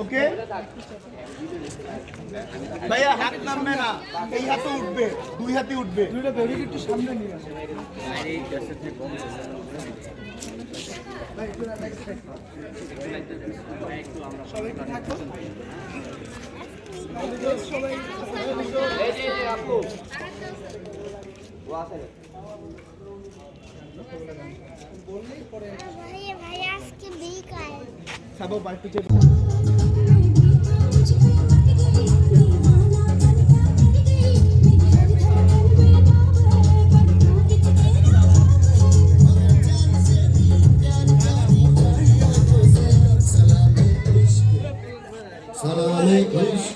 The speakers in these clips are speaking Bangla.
ওকে ভাইয়া হাত নামবে না। এই হাতে উঠবে দুই হাতে উঠবে। দুইটা বেবি একটু সামনে নিয়ে আসো। সবাই একটু থাকো সবাই ভাই ভাই আজকে বিকাল খাব পার্টি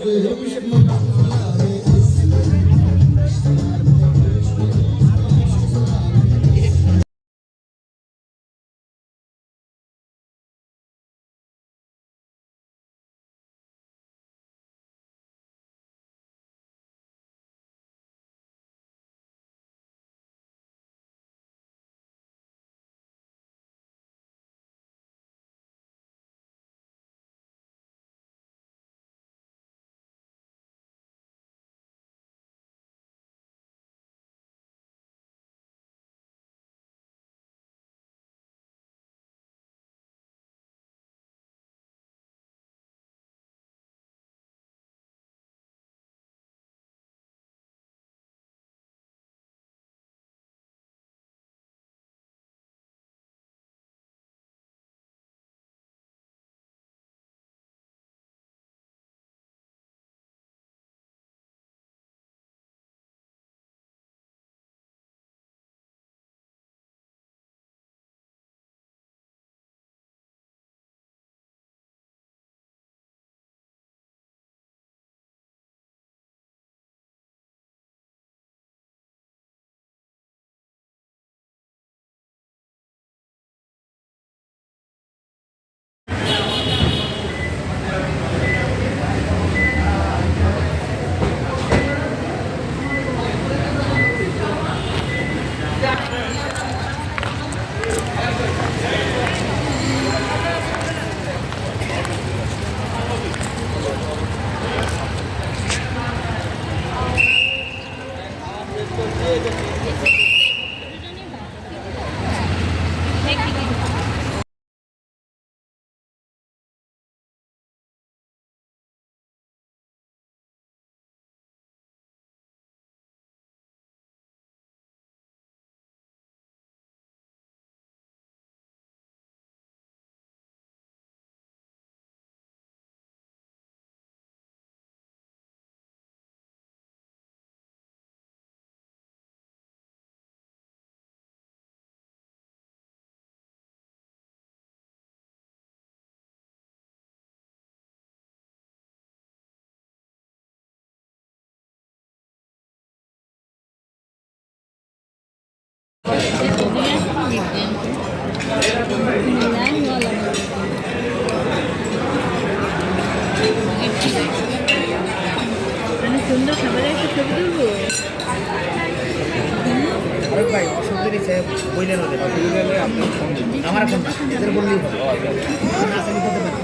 aşkı hemşin সুন্দর খাবারের ভাই অসুবিধা সাহেব বইলেন ওদের আমার ফোন এদের বললেই হবে। আমি করতে পারি